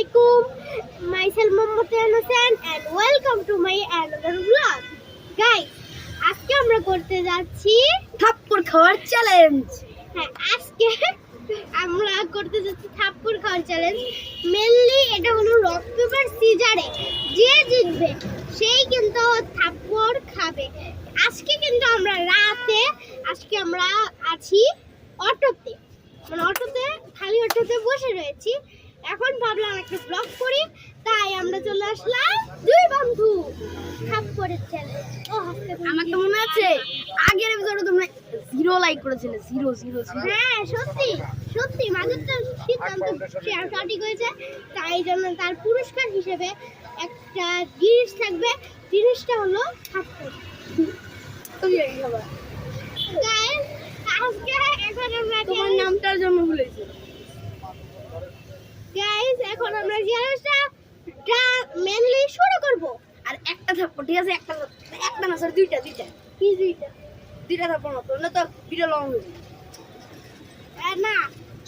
alaikum. Myself Mohammed Hussein and welcome to my another vlog. Guys, আজকে আমরা করতে যাচ্ছি থাপ্পড় খাওয়ার চ্যালেঞ্জ হ্যাঁ আজকে আমরা করতে যাচ্ছি থাপ্পড় খাওয়ার চ্যালেঞ্জ মেনলি এটা হলো রক পেপার সিজারে যে জিতবে সেই কিন্তু থাপ্পড় খাবে। আজকে কিন্তু আমরা রাতে আজকে আমরা আছি অটোতে। মানে অটোতে খালি অটোতে বসে রয়েছি। এখন ভাবলাম একটা ব্লগ করি তাই আমরা চলে আসলাম দুই বন্ধু থাপ্পড়ের ও হাসতে আমার তো মনে আছে আগের এপিসোডে তোমরা জিরো লাইক করেছিলে জিরো জিরো হ্যাঁ সত্যি সত্যি মাদুরটা সিদ্ধান্ত সঠিক হয়েছে। তাই জন্য তার পুরস্কার হিসেবে একটা জিনিস থাকবে জিনিসটা হলো থাপ্পড় Guys, আজকে এখন আমরা তোমার নামটার জন্য ভুলেছি। এখন আমরা চ্যালেঞ্জটা মেনলি শুরু করব। আর একটা থাপ্পড় ঠিক আছে? একটা একটা না স্যার দুইটা দুইটা। কি দুইটা? দুইটা থাপ্পড় মাত্র না তো ভিডিও লং হয়ে আহ, না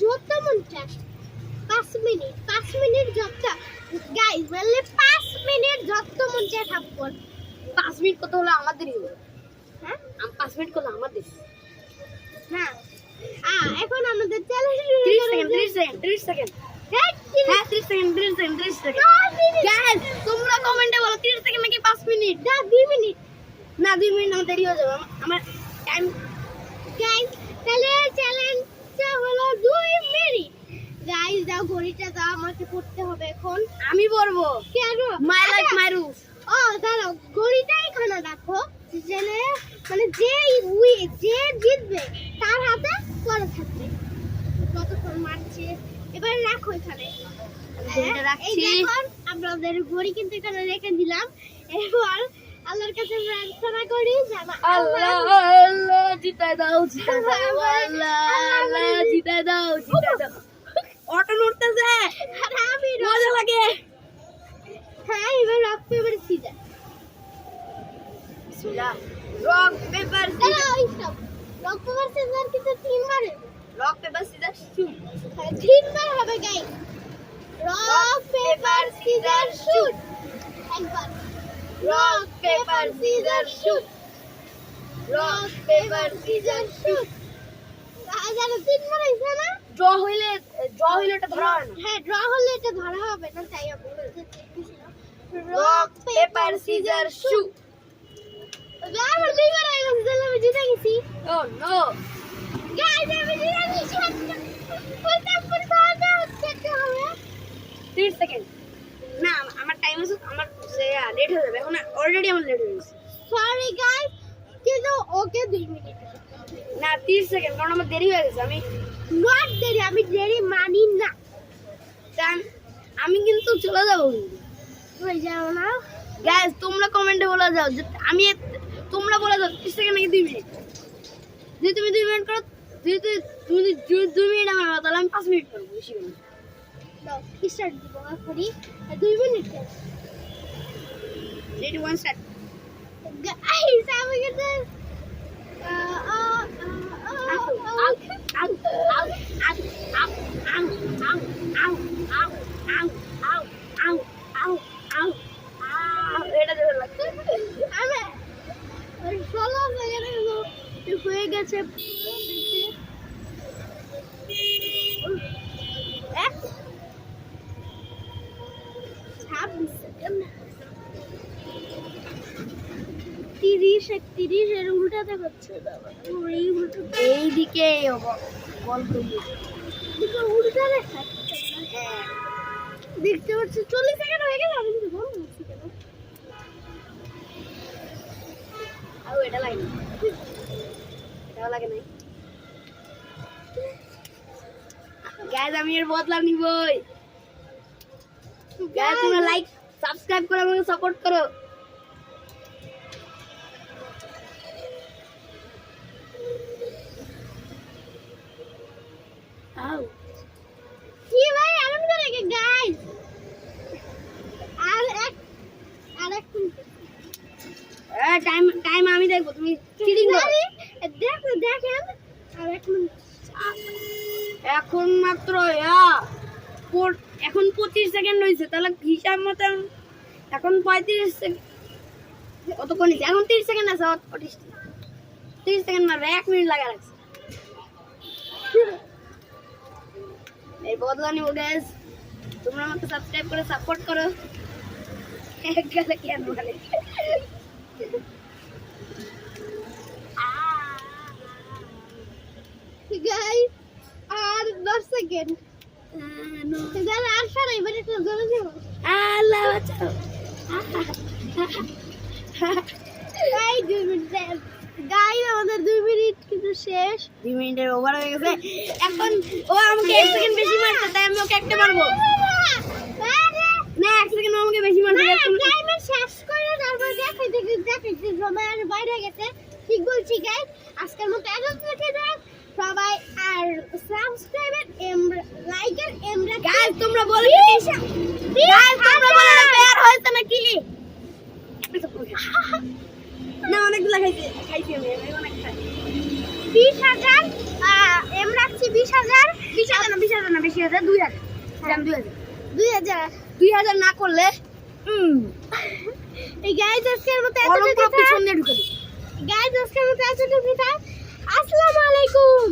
যত মন চায় পাঁচ মিনিট পাঁচ মিনিট যত গাইস বললে পাঁচ মিনিট যত মন চায় থাপ্পড়। পাঁচ মিনিট কত হলো আমাদেরই হবে হ্যাঁ? আম- পাঁচ মিনিট করলে আমাদের। হ্যাঁ। আ এখন আমাদের চ্যালেঞ্জ ত্রিশ সেকেন্ড ত্রিশ সেকেন্ড ত্রিশ সেকেন্ড। হ্যাঁ ত্রিশ সেকেন্ড ত্রিশ সেকেন্ড ত্রিশ সেকেন্ড Guys, তোমরা কমেন্টে বলো ত্রিশ সেকেন্ড নাকি পাঁচ মিনিট না দুই মিনিট না দুই মিনিট আমার দেরি হয়ে যাবে। আমার- টাইম গাইস তাহলে চ্যালেঞ্জটা হলো দুই মিনিট গাইস দাও ঘড়িটা দাও আমাকে পড়তে হবে এখন। আমি পড়ব। কেন মাই লাইক আচ্ছা, মাই রুলস ও দাঁড়াও ঘড়িটা এখানে রাখো জেনে মানে যে উই যে জিতবে তার হাতে পড়ে থাকবে কতক্ষণ মারছে এবার রাখো এখানে। এই দেখো আমাদের ঘড়ি কিন্তু এখানে রেখে দিলাম। এবার আল্লাহর কাছে প্রার্থনা করি আল্লাহ আল্লাহ জিতাই দাও দাও আল্লাহ আল্লাহ জিতাই দাও অটো নড়তেছে। আমি মজা লাগে। হ্যাঁ এবার rock paper scissor rock paper rock paper scissor কিন্তু তিনবার রক পেপার সিজার শুট হ্যাঁ, তিনবার হবে guys rock paper scissor shoot একবার rock paper scissor shoot rock paper scissor shoot জানো তিনবার হয়েছে না? ড্র হইলে ড্র হইলে এটা ধরা হয় হ্যাঁ ড্র হলে এটা ধরা হবে না তাই আমি রক পেপার সিজার শুট আমার দুইবার হয়ে গেছে তাহলে আমি জিতে গেছি ও নো 30 সেকেন্ড। না আমার টাইম আছে আমার লেট হয়ে যাবে। এখন অলরেডি আমার লেট হয়ে গেছে। সরি গাইস কিন্তু ওকে দুই মিনিট না 30 সেকেন্ড কারণ আমার দেরি হয়ে গেছে আমি নট দেরি আমি দেরি মানি না। কারণ আমি কিন্তু চলে যাব। হয়ে যাও না। গ্যাস তোমরা কমেন্টে বলে যাও যে আমি তোমরা বলে যাও 30 সেকেন্ড নাকি 2 মিনিট যদি তুমি 2 মিনিট করো তুই তুই তুমি দুই মিনিট আমার তাহলে আমি পাঁচ মিনিট করব বেশি করে স্টার্ট দিব? করি? দুই minute. Ready one start guys আছে তিরিশ একত্রিশ এর উল্টাতে হচ্ছে এই এইদিকে গল্পগুলি দিকে উল্টাতে দেখতে পাচ্ছি চল্লিশ সেকেন্ড হয়ে গেল আর এটা লাইন ভালো লাগে নাই। গাইজ আমি এর বদলা নিবই। গাইজ তোমরা লাইক সাবস্ক্রাইব করে আমাকে সাপোর্ট করো। টাইম টাইম আমি দেখব তুমি চিটিং দেখেন। মিনিট এখন মাত্র এখন পঁচিশ সেকেন্ড হয়েছে তাহলে হিসাব মতো এখন পঁয়ত্রিশ সেকেন্ড কতক্ষণ হয়েছে এখন তিরিশ সেকেন্ড আছে পঁচিশ তিরিশ সেকেন্ড মারবে, এক মিনিট লাগা লাগছে। এই বদলা নিব গ্যাস তোমরা আমাকে সাবস্ক্রাইব করে সাপোর্ট করো। এক গেলে কেন বলে গাইস আর 10 সেকেন্ড যারা আর সারা এবারে একটু জোরে দিব আল্লাহ বাঁচাও। গাই দুই মিনিট গাই আমাদের দুই মিনিট কিন্তু শেষ। দুই মিনিটের ওভার হয়ে গেছে। এখন ও আমাকে এক সেকেন্ড বেশি মারছে তাই আমি ওকে একটা মারবো। না এক সেকেন্ড আমাকে বেশি মারছে টাইমার শেষ করে তারপর দেখাইতে দেখাইতে সবাই আর বাইরে গেছে। ঠিক বলছি গাইস আজকের মতো এত থেকে যাক সবাই আর সাবস্ক্রাইবার এমরা লাইকার এমরা গাইস তোমরা বলো গাইস তোমরা বলো না বের হয়েছে নাকি? না অনেকগুলো খাইছে খাইছি আমি অনেক খাই। বিশ হাজার এম রাখছি বিশ হাজার। বিশ হাজার না বিশ হাজার না বেশি হাজার দুই হাজার। দাম দুই হাজার। দুই হাজার। দুই হাজার না করলে এই গাইজ আজকের মতো এতটুকু পিছন ঢুকে গাইজ আজকের মতো এতটুকু আসসালামু আলাইকুম।